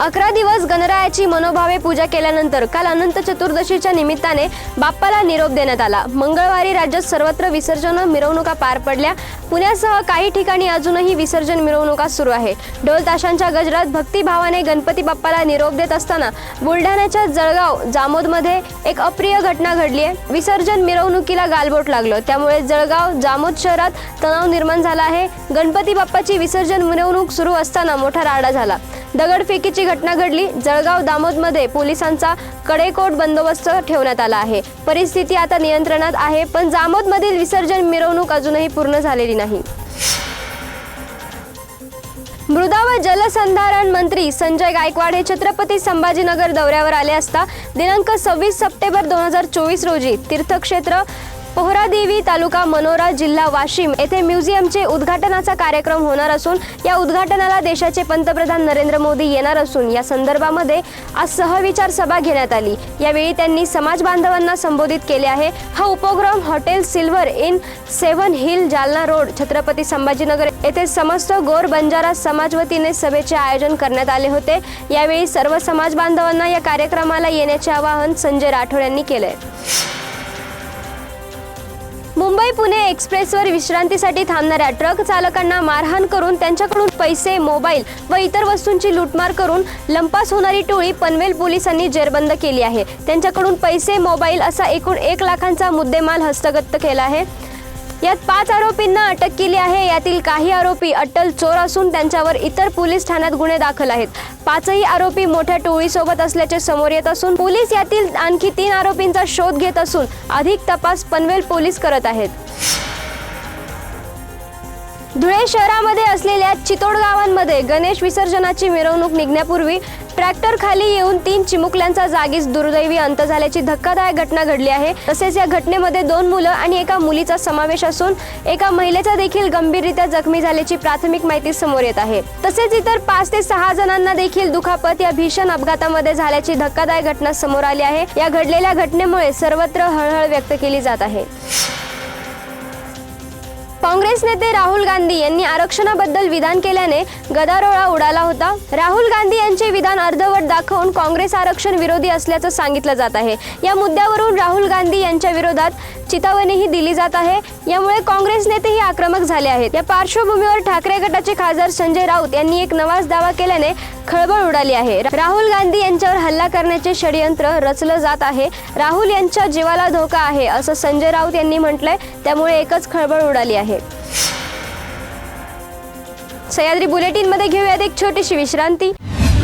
अकरा दिवस गणरायाची मनोभावे पूजा केल्यानंतर काल अनंत चतुर्दशीच्या निमित्ताने बाप्पाला निरोप देण्यात आला. मंगळवारी राज्यात सर्वत्र विसर्जन मिरवणुका पार पडल्या. पुण्यासह काही ठिकाणी अजूनही विसर्जन मिरवणुका सुरू आहे. ढोल ताशांच्या गजरात भक्तिभावाने गणपती बाप्पाला निरोप देत असताना बुलढाण्याच्या जळगाव जामोदमध्ये एक अप्रिय घटना घडली आहे. विसर्जन मिरवणुकीला गालबोट लागलं. त्यामुळे जळगाव जामोद शहरात तणाव निर्माण झाला आहे. गणपती बाप्पाची विसर्जन मिरवणूक सुरू असताना मोठा राडा झाला. दगडफेकीची घटना घडली. जळगाव दामोदमध्ये पोलिसांचा कडेकोट बंदोबस्त ठेवण्यात आला आहे. परिस्थिती आता नियंत्रणात आहे पण जामोदमधील विसर्जन मिरवणूक अजूनही पूर्ण झालेली नाही नाही. मृदा व जलसंधारण मंत्री संजय गायकवाड हे छत्रपती संभाजीनगर दौऱ्यावर आले असता दिनांक सव्वीस सप्टेंबर दोन हजार चोवीस रोजी तीर्थक्षेत्र पोहरादेवी तालुका मनोरा जिल्हा वाशिम येथे म्युझियमचे उद्घाटनाचा कार्यक्रम होणार असून या उद्घाटनाला देशाचे पंतप्रधान नरेंद्र मोदी येणार असून या संदर्भामध्ये आज सहविचार सभा घेण्यात आली. यावेळी त्यांनी समाज बांधवांना संबोधित केले आहे. हा उपक्रम hotel silver inn seven hill Jalna road Chhatrapati Sambhajinagar येथे समस्त गोर बंजारा समाज वतीने सभेचे आयोजन करण्यात आले होते. यावेळी सर्व समाज बांधवांना या कार्यक्रमाला येण्याचे आवाहन संजय राठोड यांनी केले. मुंबई पुणे एक्सप्रेसवर विश्रांतीसाठी थांबणाऱ्या ट्रक चालकांना मारहाण करून त्यांच्याकडून पैसे मोबाईल व इतर वस्तूंची लूटमार करून लंपास होणारी टोळी पनवेल पोलिसांनी जेरबंद केली आहे. त्यांच्याकडून पैसे मोबाईल असा एकूण एक लाखांचा मुद्देमाल हस्तगत केला आहे. यात पाच आरोपींना अटक केली आहे. यातील काही आरोपी अट्टल चोर असून त्यांच्यावर इतर पोलीस ठाण्यात गुन्हे दाखल आहेत. पाचही आरोपी मोठ्या टोळीसोबत असल्याचे समोर येत असून पोलीस यातील आणखी तीन आरोपींचा शोध घेत असून अधिक तपास पनवेल पोलीस करत आहेत. धुळे शहरामध्ये असलेल्या चितोड गावांमध्ये गणेश विसर्जनाची मिरवणूक निघण्यापूर्वी ट्रॅक्टर खाली येऊन तीन चिमुकल्यांचा जागीच दुर्दैवी अंत झाल्याची धक्कादायक घटना घडली आहे. तसेच या घटनेमध्ये दोन मुलं आणि एका मुलीचा समावेश असून एका महिलेचा देखील गंभीररित्या जखमी झाल्याची प्राथमिक माहिती समोर येत आहे. तसेच इतर पाच ते सहा जणांना देखील दुखापत या भीषण अपघातामध्ये झाल्याची धक्कादायक घटना समोर आली आहे. या घडलेल्या घटनेमुळे सर्वत्र हळहळ व्यक्त केली जात आहे. काँग्रेस नेते राहुल गांधी यांनी आरक्षणाबद्दल विधान केल्याने गदारोळा उडाला होता. राहुल गांधी यांचे विधान अर्धवट दाखवून काँग्रेस आरक्षण विरोधी असल्याचं सांगितलं जात आहे. या मुद्द्यावरून राहुल गांधी यांच्या विरोधात चितावणीही दिली जात आहे. यामुळे काँग्रेस नेतेही आक्रमक झाले आहेत. या पार्श्वभूमीवर ठाकरे गटाचे खासदार संजय राऊत यांनी एक नवाच दावा केल्याने खळबळ उडाली आहे. राहुल गांधी यांच्यावर हल्ला करण्याचे षडयंत्र रचलं जात आहे. राहुल यांच्या जीवाला धोका आहे असं संजय राऊत यांनी म्हटलंय. त्यामुळे एकच खळबळ उडाली आहे. सह्याद्री बुलेटिनमध्ये घेऊयात एक छोटीशी विश्रांती.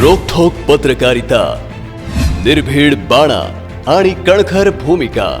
रोखोक पत्रकारिता निर्भीड बाणा आणि कणखर भूमिका.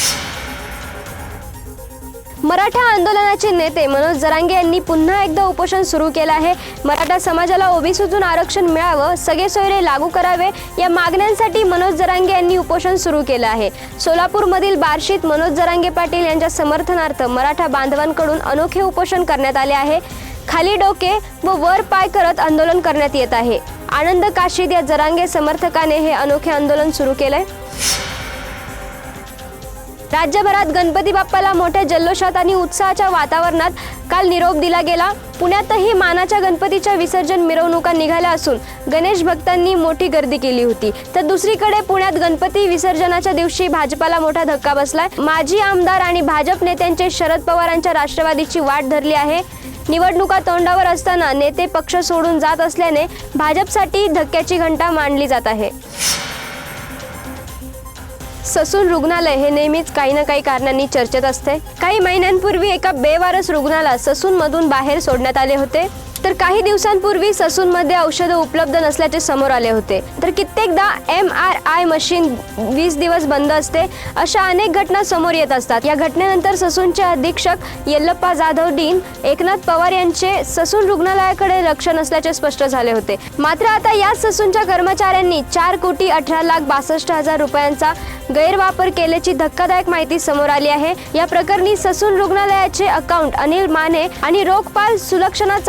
मराठा आंदोलनाचे नेते मनोज जरांगे यांनी पुन्हा एकदा उपोषण सुरू केलं आहे. मराठा समाजाला ओबीसीतून आरक्षण मिळावं सगळे सोयरे लागू करावे या मागण्यांसाठी मनोज जरांगे यांनी उपोषण सुरू केलं आहे. सोलापूरमधील बार्शीत मनोज जरांगे पाटील यांच्या समर्थनार्थ मराठा बांधवांकडून अनोखे उपोषण करण्यात आले आहे. खाली डोके व वर पाय करत आंदोलन करण्यात येत आहे. आनंद काशीद या जरांगे समर्थकाने हे अनोखे आंदोलन सुरू केलंय. राज्यभरात गणपती बाप्पाला मोठ्या जल्लोषात आणि उत्साहाच्या वातावरणात काल निरोप दिला गेला. पुण्यातही मानाच्या गणपतीच्या विसर्जन मिरवणुका निघाल्या असून गणेश भक्तांनी मोठी गर्दी केली होती. तर दुसरीकडे पुण्यात गणपती विसर्जनाच्या दिवशी भाजपाला मोठा धक्का बसलाय. माजी आमदार आणि भाजप नेत्यांचे शरद पवारांच्या राष्ट्रवादीची वाट धरली आहे. निवडणुका तोंडावर असताना नेते पक्ष सोडून जात असल्याने भाजपसाठी धक्क्याची घंटा मांडली जात आहे. ससून रुग्णालय हे नेहमीच काही ना काही कारणांनी चर्चेत असते. काही महिन्यांपूर्वी एका बेवारस रुग्णाला ससून मधून बाहेर सोडण्यात आले होते. तर काही दिवसांपूर्वी ससूनमध्ये औषधं उपलब्ध नसल्याचे समोर आले होते. तर कित्येकदा एम आर आय मशीन वीस दिवस बंद असते अशा अनेक घटना समोर येत असतात. या घटनेनंतर ससूनचे अधीक्षक येल्लप्पा जाधव डीन एकनाथ पवार यांचे ससून रुग्णालयाकडे लक्ष नसल्याचे स्पष्ट झाले होते. मात्र आता याच ससूनच्या कर्मचाऱ्यांनी चार कोटी अठरा लाख बासष्ट हजार रुपयांचा गैरवापर केल्याची धक्कादायक माहिती समोर आली आहे. या प्रकरणी ससून रुग्णालयाचे अकाउंट अनिल माने आणि रोखपाल सुलक्षणा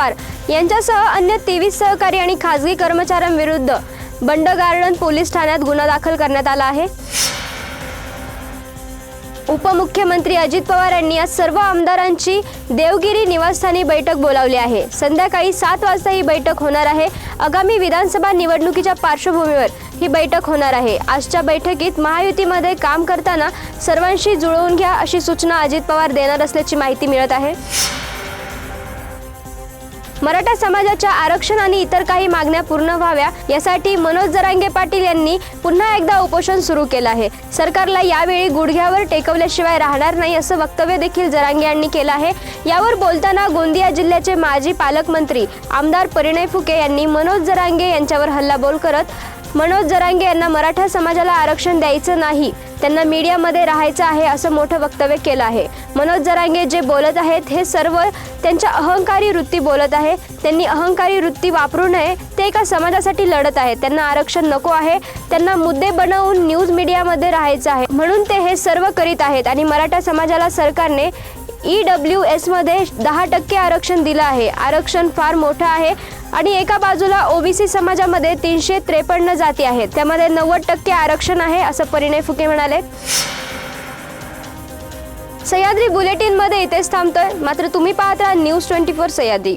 चाबुकस्वार यांच्यासह अन्य तेवीस सहकारी आणि खासगी कर्मचाऱ्यांविरुद्ध बंड गार्डन पोलीस ठाण्यात गुन्हा दाखल करण्यात आला आहे. उपमुख्यमंत्री अजित पवार यांनी आज सर्व आमदारांची देवगिरी निवासस्थानी बैठक बोलावली आहे. संध्याकाळी सात वाजता ही बैठक होणार आहे. आगामी विधानसभा निवडणुकीच्या पार्श्वभूमीवर ही बैठक होणार आहे. आजच्या बैठकीत महायुतीमध्ये काम करताना सर्वांशी जुळवून घ्या अशी सूचना अजित पवार देणार असल्याची माहिती मिळत आहे. मराठा समाजाच्या आरक्षण आणि इतर काही मागण्या पूर्ण व्हाव्या यासाठी मनोज जरांगे पाटील यांनी पुन्हा एकदा उपोषण सुरू केलं आहे. सरकारला यावेळी गुडघ्यावर टेकवल्याशिवाय राहणार नाही असं वक्तव्य देखील जरांगे यांनी केलं आहे. यावर बोलताना गोंदिया जिल्ह्याचे माजी पालकमंत्री आमदार परिणय फुके यांनी मनोज जरांगे यांच्यावर हल्लाबोल करत मनोज जरांगे यांना मराठा समाजाला आरक्षण द्यायचं नाही. त्यांना मीडियामध्ये राहायचं आहे असं मोठं वक्तव्य केलं आहे. मनोज जरांगे जे बोलत आहेत हे सर्व त्यांच्या अहंकारी वृत्ती बोलत आहे. त्यांनी अहंकारी वृत्ती वापरू नये ते एका समाजासाठी लढत आहेत. त्यांना आरक्षण नको आहे. त्यांना मुद्दे बनवून न्यूज मीडियामध्ये राहायचं आहे. म्हणून ते हे सर्व करीत आहेत आणि मराठा समाजाला सरकारने ई डब्ल्यू एसमध्ये दहा टक्के आरक्षण दिलं आहे. आरक्षण फार मोठं आहे आणि एका बाजूला ओबीसी समाजामध्ये तीनशे त्रेपन्न जाती आहेत. त्यामध्ये नव्वद टक्के आरक्षण आहे असं परिणय फुके म्हणाले. सह्याद्री बुलेटिनमध्ये इथेच थांबतोय. मात्र तुम्ही पाहत राहा न्यूज ट्वेंटी फोर सह्याद्री.